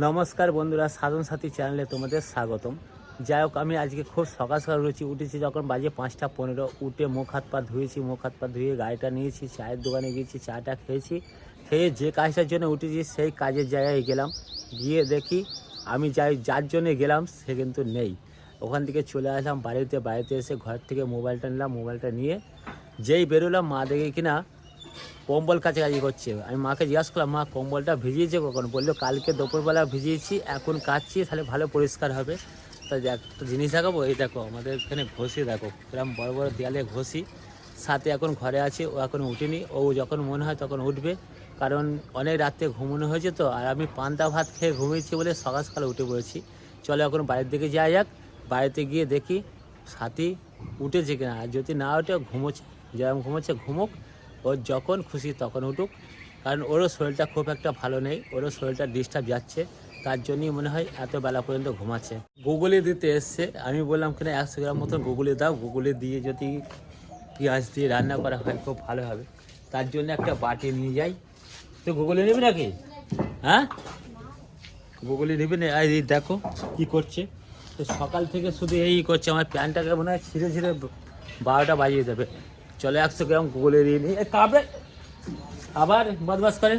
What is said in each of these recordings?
নমস্কার বন্ধুরা, সাধন সাথী চ্যানেলে তোমাদের স্বাগতম। যাই হোক, আমি আজকে খুব সকাল সকাল উঠেছি উঠেছি যখন বাজে পাঁচটা পনেরো, উঠে মুখ হাত পা ধুয়েছি, মুখ হাত পা ধুয়ে গাড়িটা নিয়েছি, চায়ের দোকানে গিয়েছি, চাটা খেয়েছি, খেয়ে যে কাজটার জন্য উঠেছি সেই কাজের জায়গায় গেলাম। গিয়ে দেখি আমি যাই, যার জন্য গেলাম সে কিন্তু নেই। ওখান থেকে চলে আসলাম বাড়িতে বাড়িতে এসে ঘর থেকে মোবাইলটা নিলাম, মোবাইলটা নিয়ে যেই বেরোলাম মা দেখে কিনা কম্বল কাছাকাছি করছে। আমি মাকে জিজ্ঞাসা করলাম, মা, কম্বলটা ভিজিয়েছে কখন? বলল, কালকে দুপুরবেলা ভিজিয়েছি, এখন কাচ্ছি তাহলে ভালো পরিষ্কার হবে। তা একটা জিনিস দেখাবো, এই দেখো, আমাদের এখানে ঘষি দেখো এরকম বড় বড় দেয়ালে ঘষি। সাথে এখন ঘরে আছে, ও এখন উঠেনি, ও যখন মনে হয় তখন উঠবে। কারণ অনেক রাত্রে ঘুমানো হয়েছে তো, আর আমি পান্তা ভাত খেয়ে ঘুমিয়েছি বলে সকাল সকাল উঠে পড়েছি। চলো এখন বাড়ির দিকে যাওয়া যাক, বাড়িতে গিয়ে দেখি সাথী উঠেছে কিনা। আর যদি না ওঠে, ঘুমোচ্ছে, যেরকম ঘুমোচ্ছে, ঘুমোক। ওর যখন খুশি তখন উঠুক। কারণ ওরও শরীরটা খুব একটা ভালো নেই, ওরও শরীরটা ডিস্টার্ব যাচ্ছে, তার জন্যই মনে হয় এত বেলা পর্যন্ত ঘুমাচ্ছে। গুগলি দিতে এসছে, আমি বললাম, কিনা একশো গ্রাম মতন গুগলি দাও গুগলি দিয়ে যদি পেঁয়াজ দিয়ে রান্না করা হয়, খুব ভালো হবে। তার জন্য একটা বাটি নিয়ে যাই। তো গুগলি নেবে নাকি? হ্যাঁ? গুগলি নেবে না? এই দেখো কি করছে। তো সকাল থেকে শুধু এই করছে, আমার প্যান্টটাকে মনে হয় ছিঁড়ে ছিঁড়ে বারোটা বাজিয়ে দেবে। চলে একশো গ্রাম গুগলি দিয়ে নিই। কাবে আবার বদমাস করে।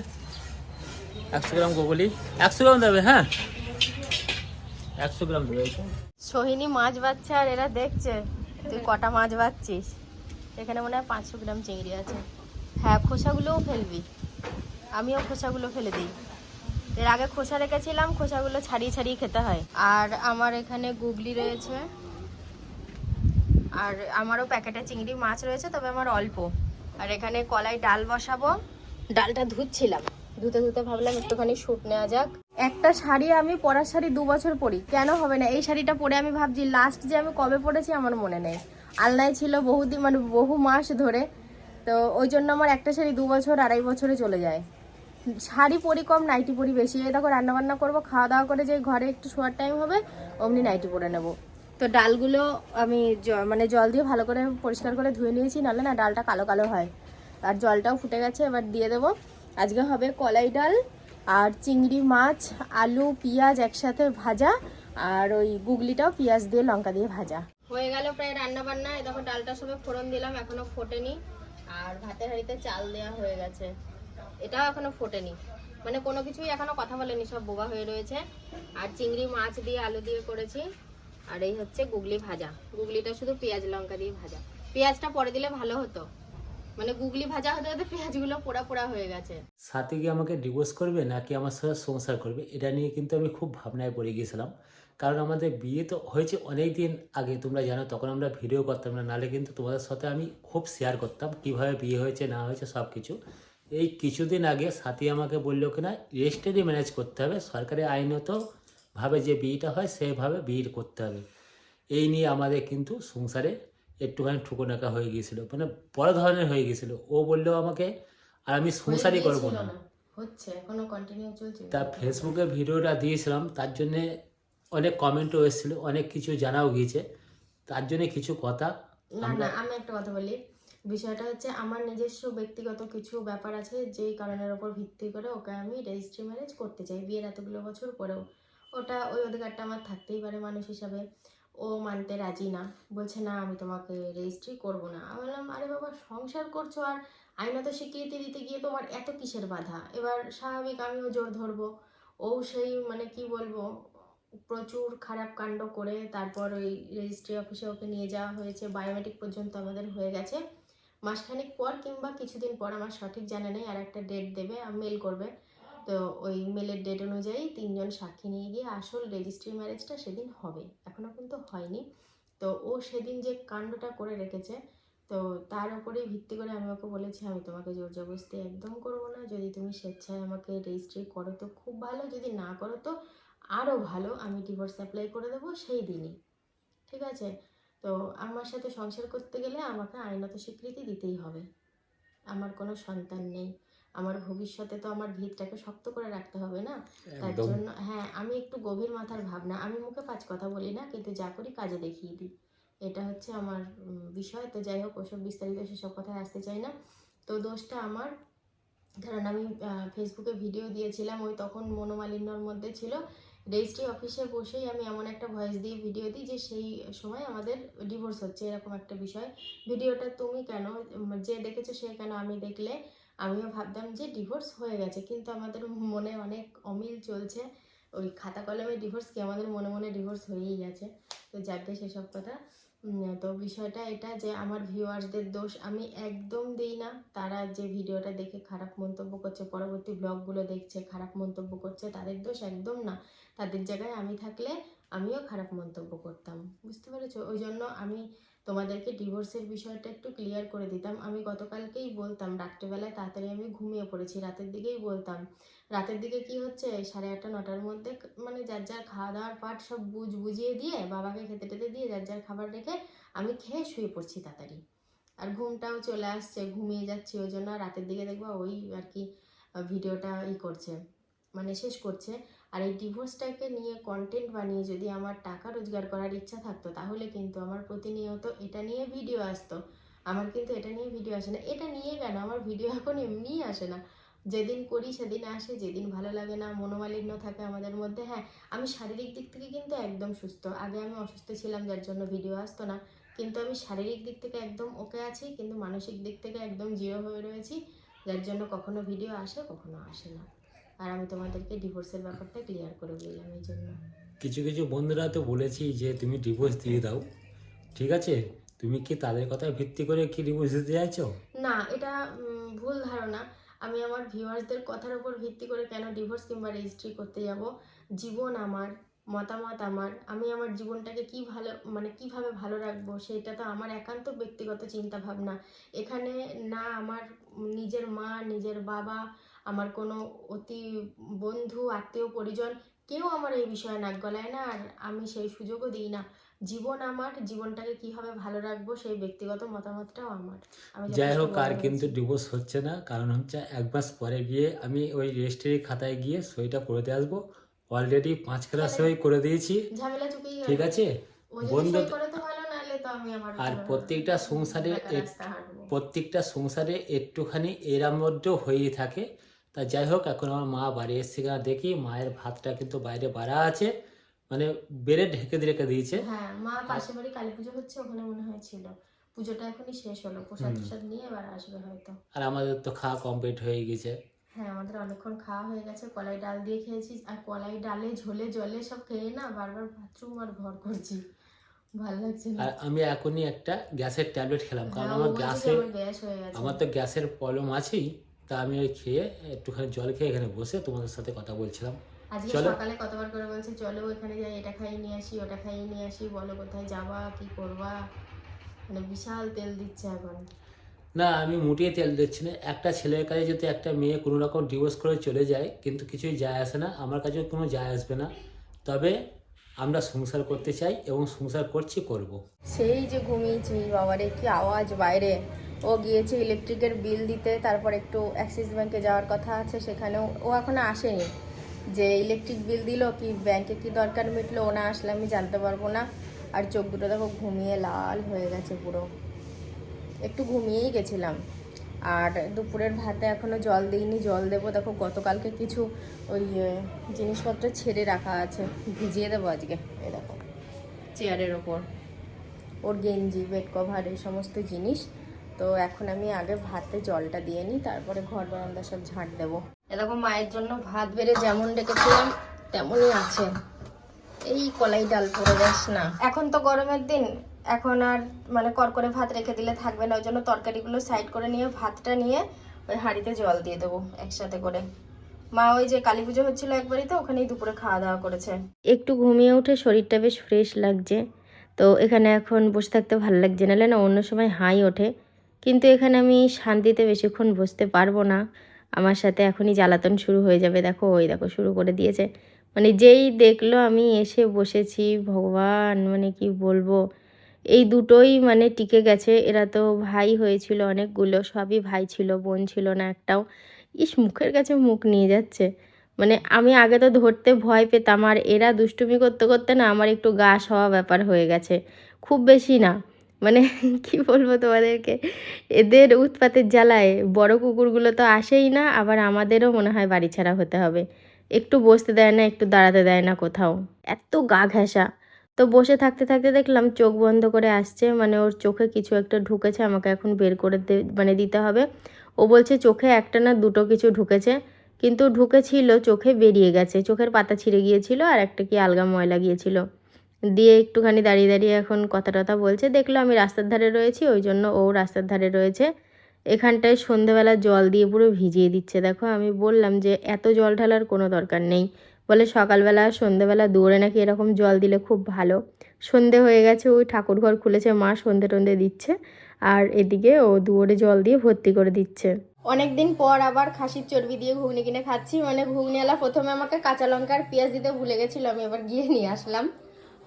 একশো গ্রাম গুগলি। একশো গ্রাম দেবে হ্যাঁ। একশো গ্রাম দেবে সোহিনী মাছ বাচ্ছে আর এরা দেখছে। তুই কটা মাছ বাচ্ছিস এখানে মনে হয় পাঁচশো গ্রাম চিংড়ি আছে। হ্যাঁ খোসাগুলোও ফেলবি। আমিও খোসাগুলো ফেলে দিই। এর আগে খোসা রেখেছিলাম, খোসাগুলো ছাড়িয়ে ছাড়িয়ে খেতে হয়। আর আমার এখানে গুগলি রয়েছে। আর আমারও প্যাকেটে চিংড়ি মাছ রয়েছে, তবে আমার অল্প। আর এখানে কলাই ডাল বসাবো। ডালটা ধুচ্ছিলাম। ধুতে ধুতে ভাবলাম একটুখানি শুট নেওয়া যাক। একটা শাড়ি আমি, পরার শাড়ি দু বছর পরি। কেন হবে না? এই শাড়িটা পরে আমি ভাবছি লাস্ট যে আমি কবে পরেছি আমার মনে নেই। আলনায় ছিল বহুদিন মানে বহু মাস ধরে। তো ওই জন্য আমার একটা শাড়ি দু বছর, আড়াই বছরে চলে যায়। শাড়ি পরি কম নাইটি পরি বেশি। এই দেখো রান্না বান্না করব, খাওয়া দাওয়া করে যে ঘরে একটু শোয়ার টাইম হবে, অমনি নাইটি পরে নেব। তো ডালগুলো আমি মানে জল দিয়ে ভালো করে পরিষ্কার করে ধুয়ে নিয়েছি, নাহলে না ডালটা কালো কালো হয়। আর জলটাও ফুটে গেছে, এবার দিয়ে দেবো। আজকে হবে কলাই ডাল আর চিংড়ি মাছ, আলু, পেঁয়াজ একসাথে ভাজা, আর ওই গুগলিটাও পেঁয়াজ দিয়ে লঙ্কা দিয়ে ভাজা। হয়ে গেল প্রায় রান্না বান্না দেখো ডালটা সবে ফোড়ন দিলাম, এখনও ফোটেনি। আর ভাতের হাঁড়িতে চাল দেওয়া হয়ে গেছে। এটাও এখনও ফোটেনি। মানে কোনো কিছুই এখনও কথা বলেনি, সব বোবা হয়ে রয়েছে। আর চিংড়ি মাছ দিয়ে আলু দিয়ে করেছি। আর এই হচ্ছে গুগলি ভাজা। গুগলিটা শুধু পেঁয়াজ লঙ্কা দিয়ে ভাজা। পেঁয়াজটা পরে দিলে ভালো হতো। মানে গুগলি ভাজা হতে হতে পেঁয়াজগুলো পোড়া পোড়া হয়ে গেছে। সাথে কি আমাকে ডিভোর্স করবে নাকি আমার সাথে সংসার করবে? এটা নিয়ে কিন্তু আমি খুব ভাবনায় পড়ে গিয়েছিলাম। কারণ আমাদের বিয়ে তো হয়েছে অনেক দিন আগে, তোমরা জানো, তখন আমরা ভিডিও করতাম না। নাহলে কিন্তু তোমাদের সাথে আমি খুব শেয়ার করতাম কীভাবে বিয়ে হয়েছে, না হয়েছে সব কিছু এই কিছুদিন আগে সাথী আমাকে বলল কিনা রেজিস্ট্রি ম্যানেজ করতে হবে। সরকারি আইনত ভাবে যে বিয়েটা হয় সেভাবে বিয়ে করতে হবে। এই নিয়ে আমাদের কিন্তু সংসারে একটুখানি ঠুকোনাকা হয়ে গিয়েছিল মানে বড় ধরনের হয়ে গিয়েছিল। ও বলল আমাকে আর আমি সংসারই করব না। হচ্ছে এখনও কন্টিনিউ চলছে। তা ফেসবুকে ভিডিওটা দিয়েছিলাম তার জন্যে অনেক কমেন্টও এসেছিল অনেক কিছু জানাও গিয়েছে। তার জন্য কিছু কথা না না আমি একটা কথা বলি। বিষয়টা হচ্ছে আমার নিজস্ব ব্যক্তিগত কিছু ব্যাপার আছে যেই কারণের ওপর ভিত্তি করে ওকে আমি রেজিস্ট্রি ম্যারেজ করতে চাই বিয়ের এতগুলো বছর পরেও। ওটা ওই অধিকারটা আমার থাকতেই পারে মানুষ হিসাবে। ও মানতে রাজি না। বলছে, না, আমি তোমাকে রেজিস্ট্রি করব না। আমি বললাম, আরে বাবা, সংসার করছ আর আইনত স্বীকৃতি দিতে গিয়ে তোমার এত কিসের বাধা? এবার স্বাভাবিক আমিও জোর ধরবো। ও সেই মানে কি বলব, প্রচুর খারাপ কাণ্ড করে তারপর ওই রেজিস্ট্রি অফিসে ওকে নিয়ে যাওয়া হয়েছে। বায়োমেট্রিক পর্যন্ত আমাদের হয়ে গেছে। মাসখানেক পর কিংবা কিছুদিন পর, আমার সঠিক জানা নেই, আর একটা ডেট দেবে মেল করবে। তো ওই মেলের ডেট অনুযায়ী তিনজন সাক্ষী নিয়ে গিয়ে আসল রেজিস্ট্রি ম্যারেজটা সেদিন হবে। এখনও কিন্তু হয়নি। তো ও সেদিন যে কাণ্ডটা করে রেখেছে, তো তার উপরেই ভিত্তি করে আমি ওকে বলেছি, আমি তোমাকে জোর জবরদস্তি একদম করব না। যদি তুমি স্বেচ্ছায় আমাকে রেজিস্ট্রি করো তো খুব ভালো, যদি না করো তো আরও ভালো। আমি ডিভোর্স অ্যাপ্লাই করে দেবো সেই দিনই। ঠিক আছে? তো আমার সাথে সংসার করতে গেলে আমাকে আইনত স্বীকৃতি দিতেই হবে। আমার কোনো সন্তান নেই। আমার ভবিষ্যতে তো আমার ভিতটাকে শক্ত করে রাখতে হবে না? তার জন্য হ্যাঁ আমি একটু গভীর মাথার ভাবনা। আমি মুখে পাঁচ কথা বলি না কিন্তু যা করি কাজে দেখিয়ে দিই। এটা হচ্ছে আমার বিষয়। তো যাই হোক ওসব বিস্তারিত সেসব কথায় আসতে চাই না। তো দোষটা আমার। কারণ আমি ফেসবুকে ভিডিও দিয়েছিলাম ওই তখন মনোমালিন্যর মধ্যে ছিল। রেজিস্ট্রি অফিসে বসেই আমি এমন একটা ভয়েস দিয়ে ভিডিও দিই যে সেই সময় আমাদের ডিভোর্স হচ্ছে এরকম একটা বিষয়। ভিডিওটা তুমি কেন যে দেখেছ সে কেন আমি দেখলে? আমিও ভাবতাম যে ডিভোর্স হয়ে গেছে, কিন্তু আমাদের মনে অনেক অমিল চলছে। ওই খাতা কলমে ডিভোর্স কি, আমাদের মনে মনে ডিভোর্স হয়েই গেছে। তো যাকে সেসব কথা। তো বিষয়টা এটা যে আমার ভিউয়ার্সদের দোষ আমি একদম দিই না। তারা যে ভিডিওটা দেখে খারাপ মন্তব্য করছে, পরবর্তী ব্লগগুলো দেখছে, খারাপ মন্তব্য করছে, তাদের দোষ একদম না। তাদের জায়গায় আমি থাকলে আমিও খারাপ মন্তব্য করতাম। বুঝতে পেরেছ? ওই জন্য আমি তোমাদেরকে ডিভোর্সের বিষয়টা একটু ক্লিয়ার করে দিতাম। আমি গতকালকেই বলতাম, রাত্রেবেলায় তাড়াতাড়ি আমি ঘুমিয়ে পড়েছি, রাতের দিকেই বলতাম। রাতের দিকে কি হচ্ছে? সাড়ে আটটা, নটার মধ্যে মানে যার যার খাওয়া দাওয়ার পাট সব বুঝ, বুঝিয়ে দিয়ে, বাবাকে খেতে টেতে দিয়ে যার যার খাবার রেখে আমি খেয়ে শুয়ে পড়ছি তাড়াতাড়ি। আর ঘুমটাও চলে আসছে, ঘুমিয়ে যাচ্ছি, ওই জন্য রাতের দিকে দেখব ওই আর কি ভিডিওটা ই করছে মানে শেষ করছে। আর এই ডিভোর্সটাকে নিয়ে কন্টেন্ট বানিয়ে যদি আমার টাকা রোজগার করার ইচ্ছা থাকতো, তাহলে কিন্তু আমার প্রতিনিয়ত এটা নিয়ে ভিডিও আসতো। আমার কিন্তু এটা নিয়ে ভিডিও আসে না। এটা নিয়ে কেন? আমার ভিডিও এখন এমনিই আসে না। যেদিন করি সেদিন আসে, যেদিন ভালো লাগে না, মনোমালিন্য থাকে আমাদের মধ্যে হ্যাঁ আমি শারীরিক দিক থেকে কিন্তু একদম সুস্থ। আগে আমি অসুস্থ ছিলাম, যার জন্য ভিডিও আসতো না। কিন্তু আমি শারীরিক দিক থেকে একদম ওকে আছি, কিন্তু মানসিক দিক থেকে একদম জিরো হয়ে রয়েছি, যার জন্য কখনো ভিডিও আসে, কখনো আসে না। আর আমি তোমাদেরকে ডিভোর্সের ব্যাপারটা ক্লিয়ার করে দিলাম এই জন্য। কিছু কিছু বন্ধুরা তো বলেছি যে তুমি ডিভোর্স দিয়ে দাও। ঠিক আছে? তুমি কি তাদের কথা ভিত্তি করে কি ডিভোর্স দিতে চাইছো? না এটা ভুল ধারণা। আমি আমার ভিউয়ার্সদের কথার উপর ভিত্তি করে কেন ডিভোর্স কিংবা রেজিস্ট্রি করতে যাব? জীবন আমার মতামত আমার। আমি আমার জীবনটাকে কি ভালো মানে কীভাবে ভালো রাখব সেটা তো আমার একান্ত ব্যক্তিগত চিন্তা ভাবনা এখানে না আমার নিজের মা নিজের বাবা আমার কোনো অতি বন্ধু আত্মীয় পরিজন কেউ আমার এই বিষয়ে নাক গলায় না আর আমি সেই সুযোগও দিই না। জীবন আমার জীবনটাকে কীভাবে ভালো রাখব সেই ব্যক্তিগত মতামতটাও আমার। যাই হোক আর কিন্তু। ডিভোর্স হচ্ছে না। কারণ হচ্ছে এক মাস পরে গিয়ে আমি ওই রেজিস্ট্রি খাতায় গিয়ে সইটা করে দিয়ে আসব। অলরেডি পাঁচ খেলা সই করে দিয়েছি। ঠিক আছে? বন্ধু করে তো ভালো নাহলে তো আমি আমার আর প্রত্যেকটা সংসারে। প্রত্যেকটা সংসারে একটুখানি এরাম মধ্যেও হয়েই থাকে। তা যাই হোক এখন আমার মা বাড়ি এসছে কিনা দেখি মায়ের ভাতটা কিন্তু বাইরে বাড়া আছে মানে বেড়ে ঢেকে রেখে দিয়েছে। হ্যাঁ মা পাশের বাড়ি কালী পুজো হচ্ছে ওখানে মনে হয়েছিল পুজোটা এখনই শেষ হলো প্রসাদ। প্রসাদ নিয়ে এবার আসবে হয়তো। আর আমাদের তো খাওয়া কমপ্লিট হয়ে গেছে। হ্যাঁ আমাদের অনেকক্ষণ খাওয়া হয়ে গেছে কলাই ডাল দিয়ে খেয়েছি আর কলাই ডালে ঝোলে জলে সব খেয়ে না বারবার বাথরুম আর ঘর করছি। ভালো লাগছে আর আমি এখনই একটা গ্যাসের ট্যাবলেট খেলাম কারণ হ্যাঁ, আমার বলছে যে গ্যাসে গ্যাস হয়ে গেছে। আমার তো গ্যাসের প্রবলেম আছেই। তা আমি ওই খেয়ে একটুখানি জল খেয়ে এখানে বসে তোমাদের সাথে কথা বলছিলাম। আজকে সকালে কতবার করে বলছে চলো যাই এটা খাইয়ে নিয়ে আসি ওটা খাইয়ে নিয়ে আসি বলো কোথায় যাবা কি করবা? মানে বিশাল তেল দিচ্ছে এখন। না আমি মুটিয়ে তেল দিচ্ছি না। একটা ছেলের কাছে যদি একটা মেয়ে কোনো রকম ডিভোর্স করে চলে যায় কিন্তু কিছুই যায় আসে না আমার কাছেও কোনো যায় আসবে না। তবে আমরা সংসার করতে চাই এবং সংসার করছি করব। সেই যে ঘুমিয়েছি বাবারে কি আওয়াজ বাইরে। ও গিয়েছে ইলেকট্রিকের বিল দিতে, তারপর একটু অ্যাক্সিস ব্যাংকে যাওয়ার কথা আছে, সেখানেও ও এখনও আসেনি। যে ইলেকট্রিক বিল দিল কি, ব্যাংকে কি দরকার মিটলো, ও না আসলে আমি জানতে পারব না। আর চোখ দুটো দেখো ঘুমিয়ে লাল হয়ে গেছে পুরো। একটু ঘুমিয়েই গেছিলাম। আর দুপুরের ভাতে এখনও জল দিইনি, জল দেবো। দেখো গতকালকে কিছু ওই জিনিসপত্র ছেড়ে রাখা আছে। ভিজিয়ে দেবো আজকে, এই দেখো। চেয়ারের ওপর। ওর গেঞ্জি, বেড কভার, এই সমস্ত জিনিস। তো এখন আমি আগে ভাতে জলটা দিয়ে নিই, তারপরে ঘর বারান্দা সব ঝাঁট দেবো। এরকম মায়ের জন্য ভাত বেড়ে যেমন রেখেছিলাম তেমনই আছে। এই কলাই ডাল পড়ে যাস না। এখন তো গরমের দিন, এখন আর মানে করকরে ভাত রেখে দিলে থাকবে না, ওই জন্য তরকারিগুলো সাইড করে নিয়ে, ভাতটা নিয়ে ওই হাঁড়িতে জল দিয়ে দেবো একসাথে করে। মা ওই যে কালী পুজো হচ্ছিল একবারই তো ওখানেই দুপুরে খাওয়া দাওয়া করেছে। একটু ঘুমিয়ে উঠে শরীরটা বেশ ফ্রেশ লাগছে, তো এখানে এখন বসে থাকতে ভালো লাগছে, নাহলে না অন্য সময় হাই ওঠে। কিন্তু এখানে আমি শান্তিতে বেশিক্ষণ বসতে পারব না। আমার সাথে এখনই জ্বালাতন শুরু হয়ে যাবে। দেখো, ওই দেখো, শুরু করে দিয়েছে। মানে যেই দেখল আমি এসে বসেছি, ভগবান মানে কি বলব? এই দুটোই মানে টিকে গেছে। এরা তো ভাই হয়েছিল অনেকগুলো, সবই ভাই ছিল, বোন ছিল না একটাও। ইস, মুখের কাছে মুখ নিয়ে যাচ্ছে। মানে আমি আগে তো ধরতে ভয় পেতাম, আর এরা দুষ্টুমি করতে করতে না আমার একটু গা হওয়া ব্যাপার হয়ে গেছে। খুব বেশি না। মানে কি বলব তোমাদেরকে? এদের উৎপাতের জ্বালায় বড় কুকুরগুলো তো আসেই না, আবার আমাদেরও মনে হয় বাড়ি ছাড়া হতে হবে। একটু বসতে দেয় না, একটু দাঁড়াতে দেয় না কোথাও। এত গা ঘেঁষা। তো বসে থাকতে থাকতে দেখলাম চোখ বন্ধ করে আসছে মানে ওর চোখে কিছু একটা ঢুকেছে, আমাকে এখন বের করে মানে দিতে হবে। ও বলছে, চোখে একটা না দুটো কিছু ঢুকেছে। কিন্তু ঢুকেছিল, চোখে বেরিয়ে গেছে। চোখের পাতা ছিঁড়ে গিয়েছিল, আর একটা কি আলগা ময়লা গিয়েছিল। দিয়ে একটুখানি দাঁড়িয়ে দাঁড়িয়ে এখন কথা টথা বলছে। দেখল আমি রাস্তার ধারে রয়েছি, ওই জন্য ও রাস্তার ধারে রয়েছে। এখানটায় সন্ধেবেলা জল দিয়ে পুরো ভিজিয়ে দিচ্ছে। দেখো আমি বললাম যে, এত জল ঢালার কোনো দরকার নেই। বলে সকালবেলা, সন্ধেবেলা দৌড়ে নাকি এরকম জল দিলে খুব ভালো। সন্ধে হয়ে গেছে, ওই ঠাকুর ঘর খুলেছে, মা সন্ধে টন্ধে দিচ্ছে। আর এদিকে ও দুয়ারে জল দিয়ে ভর্তি করে দিচ্ছে। অনেক দিন পর আবার খাসির চর্বি দিয়ে ঘুগনি কিনে খাচ্ছি। মানে ঘুগনিওয়ালা প্রথমে আমাকে কাঁচা লঙ্কা আর পেঁয়াজ দিতে ভুলে গেছিল, আমি এবার গিয়ে নিয়ে আসলাম।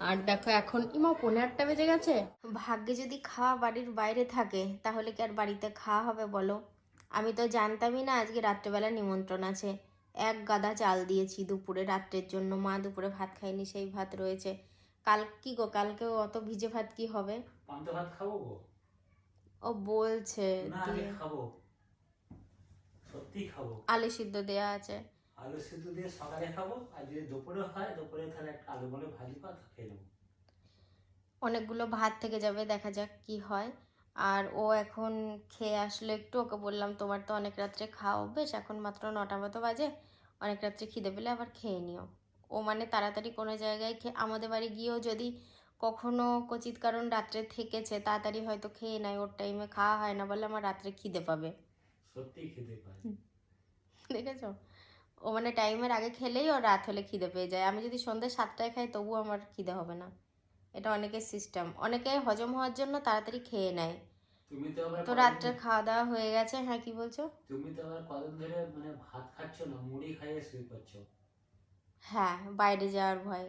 আর দেখো এখন ইমা পনেরো আটটা বেজে গেছে। ভাগ্যে যদি খাওয়া বাড়ির বাইরে থাকে তাহলে কি আর বাড়িতে খাওয়া হবে বলো? আমি তো জানতামই না আজকে রাত্রেবেলা নিমন্ত্রণ আছে। এক গাদা চাল দিয়েছি দুপুরে রাত্রের জন্য। মা দুপুরে ভাত খায়নি সেই ভাত রয়েছে। কাল কি গো কালকে অত ভিজে ভাত কি হবে? ভাত খাব গো? ও বলছে না আমি খাব। সত্যি খাব। আলু সিদ্ধ দেয়া আছে। আলু সিদ্ধ দিয়ে সকালে খাব আর যদি দুপুরে হয় দুপুরে তাহলে একটা আলু বলে ভাজি পাত খেয়ে নেব। অনেকগুলো ভাত থেকে যাবে দেখা যাক কি হয়। আর ও এখন খেয়ে আসলে একটু ওকে বললাম তোমার তো অনেক রাত্রে খাওয়া অভ্যেস এখন মাত্র নটা মতো বাজে। অনেক রাত্রে খিদে পেলে আবার খেয়ে নিও। ও মানে তাড়াতাড়ি কোনো জায়গায় খেয়ে আমাদের বাড়ি গিয়েও যদি কখনো কচিত কারণ রাত্রে থেকেছে তাড়াতাড়ি হয়তো খেয়ে নেয় ওর টাইমে খাওয়া হয় না বলে আমার রাত্রে খিদে পাবে। সত্যি খেতে পাই দেখেছ? ও মানে টাইমের আগে খেলেই ও রাত হলে খিদে পেয়ে যায়। আমি যদি সন্ধ্যে সাতটায় খাই তবুও আমার খিদে হবে না। এটা অনেকের সিস্টেম অনেকে হজম হওয়ার জন্য তাড়াতাড়ি খেয়ে নেয়। তুমি তো আবার তো রাত্রে খাওয়া দাওয়া হয়ে গেছে হ্যাঁ কি বলছো? তুমি তো আবার কদিন ধরে মানে ভাত খাচ্ছ না মুড়ি খাইয়ে শুয়ে হ্যাঁ বাইরে যাওয়ার ভয়।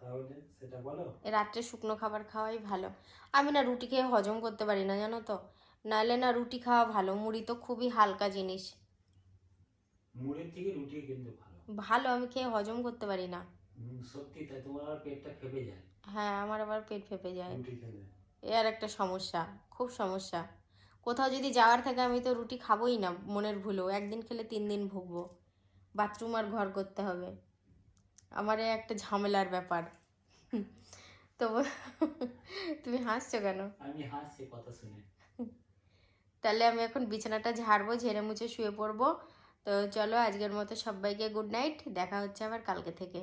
তাহলে সেটা বলো। রাত্রে শুকনো খাবার খাওয়াই ভালো। আমি না রুটি খেয়ে হজম করতে পারি না জানো তো? নাহলে না রুটি খাওয়া ভালো। মুড়ি তো খুবই হালকা জিনিস। মুড়ির থেকে রুটি কিন্তু ভালো। ভালো আমি খেয়ে হজম করতে পারি না। সত্যি তাই তোমার আবার পেটটা ফেপে যায়। হ্যাঁ আমার আবার পেট ফেপে যায়। রুটি খেলে। এ আর একটা সমস্যা খুব সমস্যা। কোথাও যদি যাওয়ার থাকে আমি তো রুটি খাবোই না মনের ভুলেও। একদিন খেলে তিন দিন ভুগবো। বাথরুম আর ঘর করতে হবে। আমার একটা ঝামেলার ব্যাপার। তো তুমি হাসছো কেন? আমি হাসছি কথা শুনে। তাহলে আমি এখন বিছানাটা ঝাড়বো ঝেড়ে মুছে শুয়ে পড়ব। তো চলো আজকের মতো সবাইকে গুড নাইট দেখা হচ্ছে আবার কালকে থেকে।